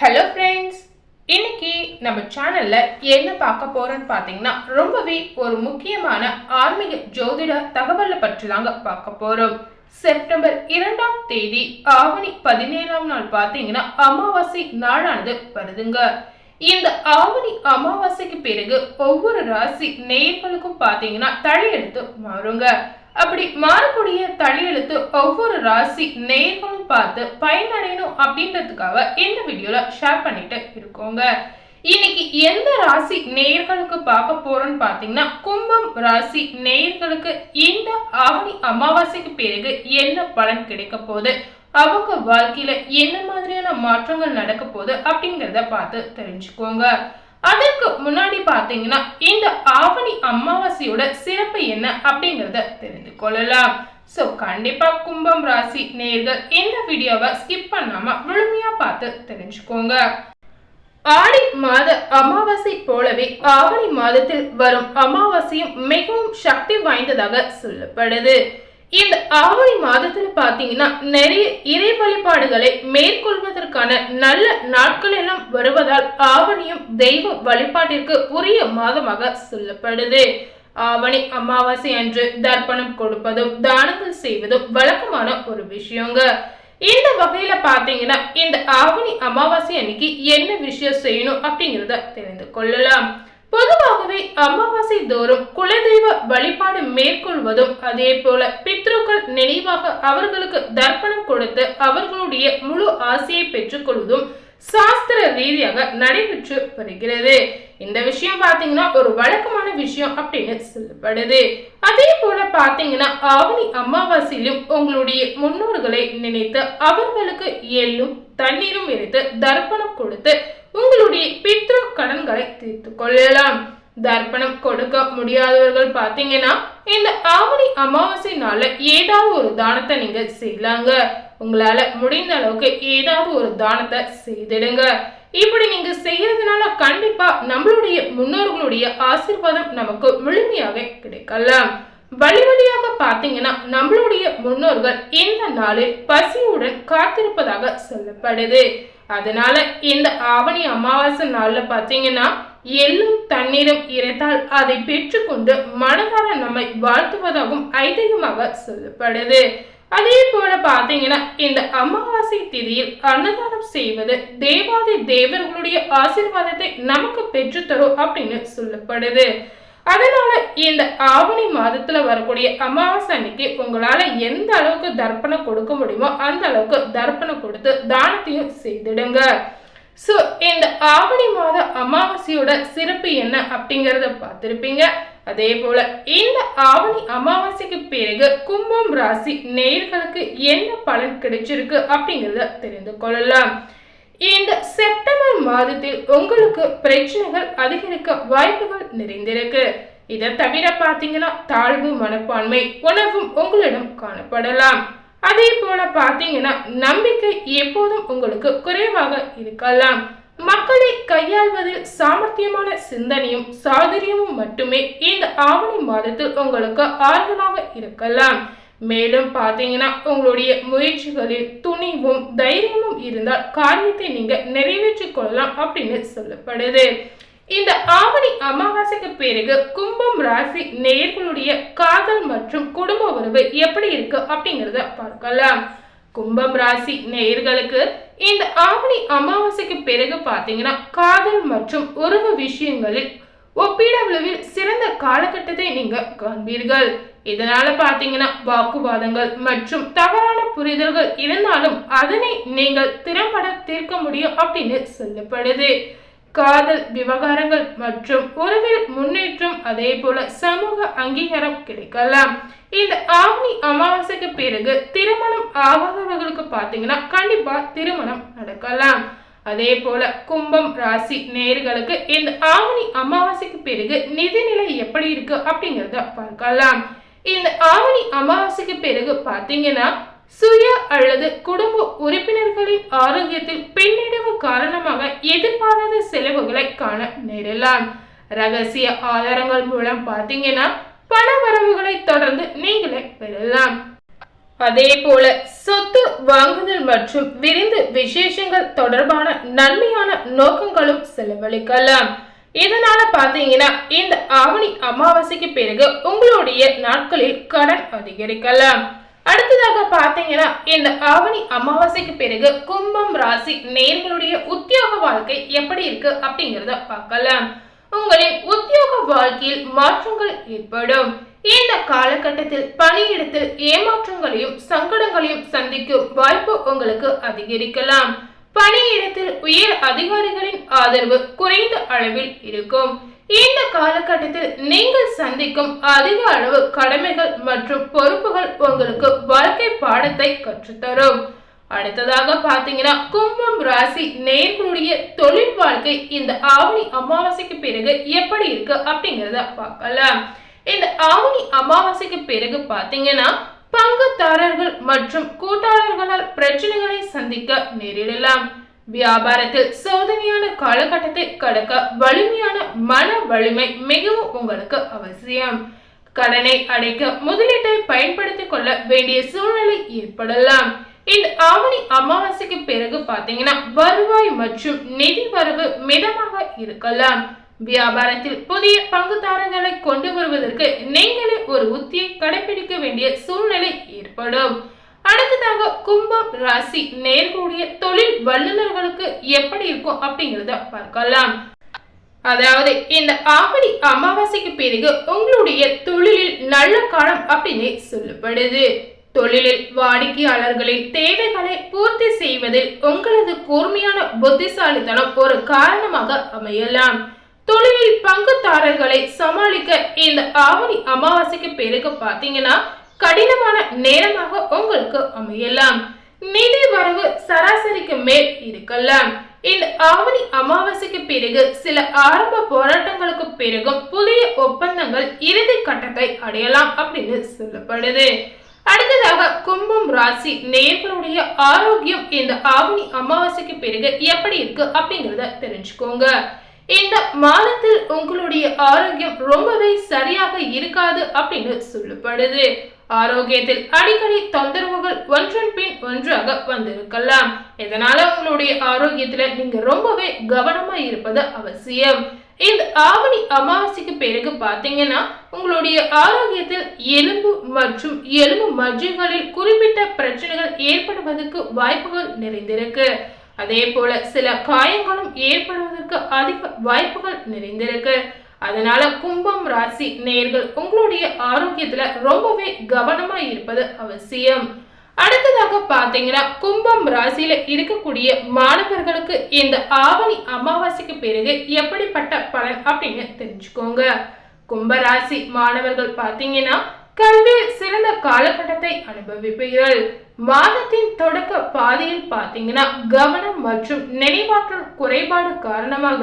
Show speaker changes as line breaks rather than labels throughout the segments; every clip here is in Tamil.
ஹலோ ஃப்ரெண்ட்ஸ் இன்னைக்கு நம்ம சேனல்ல என்ன பார்க்க போறோம்னு பார்த்தீங்கன்னா ரொம்பவே ஒரு முக்கியமான ஆன்மீக ஜோதிட தகவலை பற்றி தாங்க பார்க்க போறோம். செப்டம்பர் இரண்டாம் தேதி ஆவணி பதினேழாம் நாள் பார்த்தீங்கன்னா அமாவாசை நாளானது வருதுங்க. இந்த ஆவணி அமாவாசைக்கு பிறகு ஒவ்வொரு ராசி நேர்களுக்கும் பார்த்தீங்கன்னா தலையெடுத்து மாறுங்க. அப்படி மாறக்கூடிய தலையெழுத்து ஒவ்வொரு ராசி நேர்களும் பார்த்து பயனடையணும் அப்படின்றதுக்காக இந்த வீடியோல ஷேர் பண்ணிட்டு இருக்கோங்க. இன்னைக்கு எந்த ராசி நேயர்களுக்கு பார்க்க போறோம்னு பார்த்தீங்கன்னா கும்பம் ராசி நேயர்களுக்கு இந்த ஆவணி அமாவாசைக்கு பிறகு என்ன பலன் கிடைக்க போகுது? அவங்க வாழ்க்கையில என்ன மாதிரியான மாற்றங்கள் நடக்க போகுது அப்படிங்கிறத பார்த்து தெரிஞ்சுக்கோங்க. அதற்கு முன்னாடி பார்த்தீங்கன்னா இந்த ஆவணி அமாவாசையோட சிறப்பு என்ன அப்படிங்கிறத தெரிந்து கொள்ளலாம். ஸோ கண்டிப்பாக கும்பம் ராசி நேர்கள் இந்த வீடியோவை ஸ்கிப் பண்ணாமல் முழுமையாக பார்த்து தெரிஞ்சுக்கோங்க. ஆடி மாத அமாவாசை போலவே ஆவணி மாதத்தில் வரும் அமாவாசையும் மிகவும் சக்தி வாய்ந்ததாக சொல்லப்படுது. இந்த ஆவணி மாதத்துல பாத்தீங்கன்னா நிறைய இறை வழிபாடுகளை மேற்கொள்வதற்கான நல்ல நாட்கள் எல்லாம் வருவதால் ஆவணியும் தெய்வ வழிபாட்டிற்கு உரிய மாதமாக சொல்லப்படுது. ஆவணி அமாவாசை அன்று தர்ப்பணம் கொடுப்பதும் தானங்கள் செய்வதும் வழக்கமான ஒரு விஷயங்க. இந்த வகையில பாத்தீங்கன்னா இந்த ஆவணி அமாவாசை அன்னைக்கு என்ன விஷயம் செய்யணும் அப்படிங்கிறத தெரிந்து கொள்ளலாம். பொதுவாகவே அமாவாசை தோறும் குலதெய்வ வழிபாடு மேற்கொள்வதும் அதே போல பித்ருக்கள் நினைவாக அவர்களுக்கு தர்ப்பணம் கொடுத்து அவர்களுடைய முழு ஆசையை பெற்றுக்கொள்வதும் சாஸ்திர ரீதியாக நடைபெற்று வருகிறது. இந்த விஷயம் பாத்தீங்கன்னா ஒரு வழக்கமான விஷயம் அப்படின்னு சொல்லப்படுது. அதே போல பாத்தீங்கன்னா ஆவணி அமாவாசையிலும் உங்களுடைய முன்னோர்களை நினைத்து அவர்களுக்கு எள்ளும் தண்ணீரும் எடுத்து தர்ப்பணம் கொடுத்து உங்களுடைய பித்ரு கடன்களை தீர்த்து கொள்ளலாம். தர்ப்பணம் கொடுக்க முடியாதவர்கள் பார்த்தீங்கன்னா இந்த ஆவணி அமாவாசை நாள்ல ஏதாவது ஒரு தானத்தை நீங்க செய்யலாங்க உங்களால முடிந்த அளவுக்கு ஏதாவது ஒரு தானத்தை செய்திடுங்க. இப்படி நீங்க செய்யறதுனால கண்டிப்பா நம்மளுடைய முன்னோர்களுடைய ஆசீர்வாதம் நமக்கு முழுமையாக கிடைக்கலாம். வழி வழியாக பார்த்தீங்கன்னா நம்மளுடைய முன்னோர்கள் இந்த நாளில் பசியுடன் காத்திருப்பதாக சொல்லப்படுது. அதனால இந்த ஆவணி அமாவாசை நாளில் பார்த்தீங்கன்னா எள்ளும் தண்ணீரும் இறைத்தால் அதை பெற்றுக்கொண்டு மனதார நம்மை வாழ்த்துவதாகவும் ஐதீகமாக சொல்லப்படுது. அதே போல பாத்தீங்கன்னா இந்த அமாவாசை திதியில் அன்னதானம் செய்வது தேவாதி தேவர்களுடைய ஆசீர்வாதத்தை நமக்கு பெற்றுத்தரும் அப்படின்னு சொல்லப்படுது. அதனால இந்த ஆவணி மாதத்துல வரக்கூடிய அமாவாசை அன்னைக்கு உங்களால எந்த அளவுக்கு தர்ப்பணம் கொடுக்க முடியுமோ அந்த அளவுக்கு தர்ப்பணம் கொடுத்து தானத்தையும் செய்திடுங்க. ஸோ இந்த ஆவணி மாத அமாவாசையோட சிறப்பு என்ன அப்படிங்கிறத பார்த்துருப்பீங்க. அதே போல இந்த ஆவணி அமாவாசைக்கு பிறகு கும்பம் ராசி நேர்களுக்கு என்ன பலன் கிடைச்சிருக்கு அப்படிங்கிறத தெரிந்து கொள்ளலாம். இந்த செப்டம்பர் மாதத்தில் உங்களுக்கு பிரச்சனைகள் அதிகரிக்க வாய்ப்புகள் நிறைந்திருக்கு. இதை தவிர பார்த்தீங்கன்னா தாழ்வு மனப்பான்மை உணர்வும் உங்களிடம் காணப்படலாம். அதே போல பார்த்தீங்கன்னா நம்பிக்கை எப்போதும் உங்களுக்கு குறைவாக இருக்கலாம். மக்களை கையாள்வதில் சாமர்த்தியமான சிந்தனையும் சாதுரியமும் மட்டுமே இந்த ஆவணி மாதத்தில் உங்களுக்கு ஆறுதலாக இருக்கலாம். மேலும் பார்த்தீங்கன்னா உங்களுடைய முயற்சிகளில் துணிவும் தைரியமும் இருந்தால் காரியத்தை நீங்க நிறைவேற்றிக் கொள்ளலாம் அப்படின்னு சொல்லப்படுது. இந்த ஆவணி அமாவாசைக்கு பிறகு கும்பம் ராசி நேர்களுடைய காதல் மற்றும் குடும்ப உறவு எப்படி இருக்கு அப்படிங்கிறத பார்க்கலாம். கும்பம் ராசி நேயர்களுக்கு இந்த ஆவணி அமாவாசைக்கு பிறகு பார்த்தீங்கன்னா காதல் மற்றும் உறவு விஷயங்களில் ஒப்பீடளவில் சிறந்த காலகட்டத்தை நீங்க காண்பீர்கள். இதனால பாத்தீங்கன்னா வாக்குவாதங்கள் மற்றும் தவறான புரிதல்கள் இருந்தாலும் அதனை நீங்கள் திறம்பட தீர்க்க முடியும் அப்படின்னு சொல்லப்படுது. காதல் விவகாரங்கள் மற்றும் உறவில் முன்னேற்றம் அதே போல சமூக அங்கீகாரம் கிடைக்கலாம். இந்த ஆவணி அமாவாசைக்கு பிறகு திருமணம் ஆகாதவர்களுக்கு பார்த்தீங்கன்னா கண்டிப்பா திருமணம் நடக்கலாம். அதே போல கும்பம் ராசி நேர்களுக்கு இந்த ஆவணி அமாவாசைக்கு பிறகு நிதிநிலை எப்படி இருக்கு அப்படிங்கிறத பார்க்கலாம். இந்த ஆவணி அமாவாசைக்கு பிறகு பார்த்தீங்கன்னா சுய அல்லது குடும்ப உறுப்பினர்களின் ஆரோக்கியத்தில் பின்னடைவு காரணமாக எதிர்பாராத செலவுகளை காண நேரலாம் ரகசிய ஆதாரங்கள் மூலம் பார்த்தீங்கன்னா பண வரவுகளை தொடர்ந்து நீங்களே பெறலாம். அதே போல சொத்து வாங்குதல் மற்றும் விரிந்து விசேஷங்கள் தொடர்பான நன்மையான நோக்கங்களும் செலவழிக்கலாம். இதனால பாத்தீங்கன்னா இந்த ஆவணி அமாவாசைக்கு பிறகு உங்களுடைய நாட்களில் கடன் அதிகரிக்கலாம். அடுத்ததாக பாத்தீங்கன்னா இந்த ஆவணி அமாவாசைக்கு பிறகு கும்பம் ராசி நேர்களுடைய உத்தியோக வாழ்க்கை எப்படி இருக்கு அப்படிங்கிறத பார்க்கலாம். உங்களின் உத்தியோக வாழ்க்கையில் மாற்றங்கள் ஏற்படும். இந்த காலகட்டத்தில் பணியிடத்தில் ஏமாற்றங்களையும் சங்கடங்களையும் சந்திக்கும் வாய்ப்பு உங்களுக்கு அதிகரிக்கலாம். பணியிடத்தில் உயர் அதிகாரிகளின் ஆதரவு குறைந்த அளவில் இருக்கும். இந்த காலகட்டத்தில் நீங்கள் சந்திக்கும் அதிக அளவு கடமைகள் மற்றும் பொறுப்புகள் உங்களுக்கு வாழ்க்கை பாடத்தை கற்றுத்தரும். அடுத்ததாக பாத்தீங்கன்னா கும்பம் ராசி நேர்களுடைய தொழில் வாழ்க்கை இந்த ஆவணி அமாவாசைக்கு பிறகு எப்படி இருக்கு அப்படிங்கிறத பார்க்கலாம். இந்த ஆவணி அமாவாசைக்கு பிறகு பாத்தீங்கன்னா பங்குதாரர்கள் மற்றும் கூட்டாளர்களால் பிரச்சனைகளை சந்திக்க நேரிடலாம். வியாபாரத்தில் சோதனையான காலகட்டத்தை கடக்க வலிமையான மன வலிமை மிகவும் உங்களுக்கு அவசியம். கடனை அடைக்க முதலீட்டை பயன்படுத்திக் கொள்ள வேண்டிய சூழ்நிலை ஏற்படலாம். இந்த ஆவணி அமாவாசைக்கு பிறகு பாத்தீங்கன்னா வருவாய் மற்றும் நிதி வரவு மிதமாக இருக்கலாம். வியாபாரத்தில் புதிய பங்குதாரர்களை கொண்டு வருவதற்கு நீங்களே ஒரு உத்தியை கடைபிடிக்க வேண்டிய சூழ்நிலை ஏற்படும். அடுத்ததாக கும்பம் ராசி. நேர்கூடிய தொழில் வல்லுநர்களுக்கு எப்படி இருக்கும் அப்படிங்கிறத பார்க்கலாம். அதாவது இந்த ஆவணி அமாவாசைக்கு பிறகு உங்களுடைய தொழிலில் நல்ல காலம் அப்படின்னு சொல்லப்படுது. தொழிலில் வாடிக்கையாளர்களின் தேவைகளை பூர்த்தி செய்வதில் உங்களது கூர்மையான புத்திசாலித்தனம் ஒரு காரணமாக அமையலாம். தொழிலில் பங்குதாரர்களை சமாளிக்க இந்த ஆவணி அமாவாசைக்கு பிறகு பார்த்தீங்கன்னா கடினமான நேரமாக உங்களுக்கு அமையலாம். நிதி வரவு சராசரிக்கு மேல் இருக்கலாம். இந்த ஆவணி அமாவாசைக்கு பிறகு சில ஆரம்ப போராட்டங்களுக்கு பிறகும் புதிய ஒப்பந்தங்கள் இறுதி கட்டத்தை அடையலாம் அப்படின்னு சொல்லப்படுது. அடுத்ததாக கும்பம் ராசி நேர்களுடைய ஆரோக்கியம் இந்த ஆவணி அமாவாசைக்கு பிறகு எப்படி இருக்கு அப்படிங்கிறத தெரிஞ்சுக்கோங்க. இந்த மாதத்தில் உங்களுடைய ஆரோக்கியம் ரொம்பவே சரியாக இருக்காது அப்படின்னு சொல்லப்படுது. ஆரோக்கியத்தில் அடிக்கடி தொந்தரவுகள் ஒன்றன் பின் ஒன்றாக வந்திருக்கலாம். இதனால உங்களுடைய ஆரோக்கியத்துல நீங்க ரொம்பவே கவனமா இருப்பது அவசியம். இந்த ஆவணி அமாவாசைக்கு பிறகு பாத்தீங்கன்னா உங்களுடைய ஆரோக்கியத்தில் எலும்பு மற்றும் எலும்பு மஜ்ஜைகளில் குறிப்பிட்ட பிரச்சனைகள் ஏற்படுவதற்கு வாய்ப்புகள் நிறைந்திருக்கு. அதே போல சில காயங்களும் ஏற்படுவதற்கு அதிக வாய்ப்புகள் நிறைந்திருக்கு. அதனால கும்பம் ராசி நேர்கள் உங்களுடைய ஆரோக்கியத்துல ரொம்பவே கவனமா இருப்பது அவசியம். அடுத்ததாக பாத்தீங்கன்னா கும்பம் ராசியில இருக்கக்கூடிய மாணவர்களுக்கு இந்த ஆவணி அமாவாசைக்கு பிறகு எப்படிப்பட்ட பலன் அப்படின்னு தெரிஞ்சுக்கோங்க. கும்பராசி மாணவர்கள் பாத்தீங்கன்னா கல்வியில் சிறந்த காலகட்டத்தை அனுபவிப்பீர்கள். மாதத்தின் தொடக்க பாதையில் பாத்தீங்கன்னா கவனம் மற்றும் நினைவாற்றல் குறைபாடு காரணமாக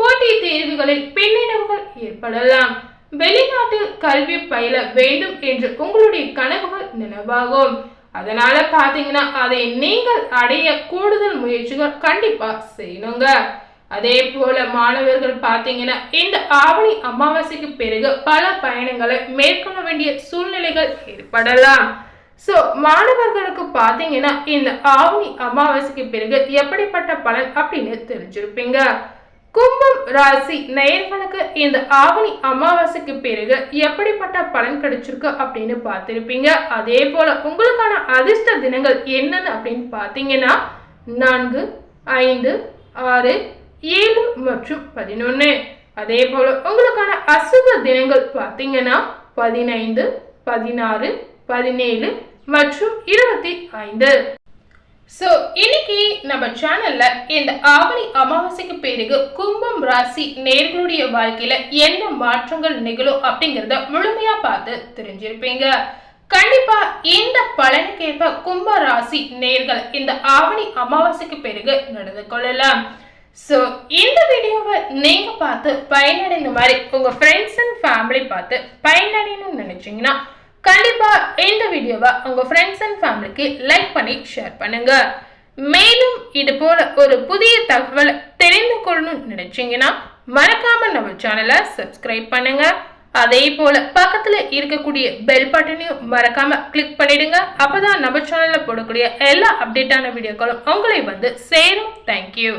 போட்டி தேர்வுகளில் பின்னடைவுகள் ஏற்படலாம். வெளிநாட்டில் கல்வி பயில வேண்டும் என்று உங்களுடைய கனவுகள் நினைவாகும். அதனால பாத்தீங்கன்னா அதை நீங்கள் அடைய கூடுதல் முயற்சிகள் கண்டிப்பா செய்யணுங்க. அதே போல மாணவர்கள் பாத்தீங்கன்னா இந்த ஆவணி அமாவாசைக்கு பிறகு பல பயணங்களை மேற்கொள்ள வேண்டிய சூழ்நிலைகள் ஏற்படலாம். ஸோ மாணவர்களுக்கு பார்த்தீங்கன்னா இந்த ஆவணி அமாவாசைக்கு பிறகு எப்படிப்பட்ட பலன் அப்படின்னு தெரிஞ்சிருப்பீங்க. கும்பம் ராசி நேயர்களுக்கு இந்த ஆவணி அமாவாசைக்கு பிறகு எப்படிப்பட்ட பலன் கிடைச்சிருக்கு அப்படின்னு பார்த்துருப்பீங்க. அதே போல உங்களுக்கான அதிர்ஷ்ட தினங்கள் என்னன்னு அப்படின்னு பார்த்தீங்கன்னா நான்கு ஐந்து ஆறு ஏழு மற்றும் பதினொன்று அதே போல உங்களுக்கான அசுப தினங்கள் பார்த்தீங்கன்னா பதினைந்து பதினாறு பதினேழு மற்றும் இருபத்தி ஐந்து. ஸோ இன்னைக்கு நம்ம சேனல்ல இந்த ஆவணி அமாவாசைக்கு பிறகு கும்பம் ராசி நேர்களுடைய வாழ்க்கையில என்ன மாற்றங்கள் நிகழும் அப்படிங்கிறத முழுமையா பார்த்து தெரிஞ்சிருப்பீங்க. கண்டிப்பா இந்த பலனுக்கேற்ப கும்ப ராசி நேர்கள் இந்த ஆவணி அமாவாசைக்கு பிறகு நடந்து கொள்ளலாம். ஸோ இந்த வீடியோவை நீங்க பார்த்து பயனடைந்த மாதிரி உங்க ஃப்ரெண்ட்ஸ் அண்ட் ஃபேமிலி பார்த்து பயனடையணும்னு நினைச்சீங்கன்னா கண்டிப்பா இந்த வீடியோவை உங்க ஃப்ரெண்ட்ஸ் அண்ட் ஃபேமிலிக்கு லைக் பண்ணி ஷேர் பண்ணுங்க. மேலும் இது போல ஒரு புதிய தகவலை தெரிந்து கொள்ளணும்னு நினைச்சீங்கன்னா மறக்காம நம்ம சேனலை சப்ஸ்கிரைப் பண்ணுங்க. அதே போல பக்கத்துல இருக்கக்கூடிய பெல் பட்டனையும் மறக்காம கிளிக் பண்ணிடுங்க. அப்பதான் நம்ம சேனல்ல போடக்கூடிய எல்லா அப்டேட்டான வீடியோக்களும் உங்களை வந்து சேரும். தேங்க்யூ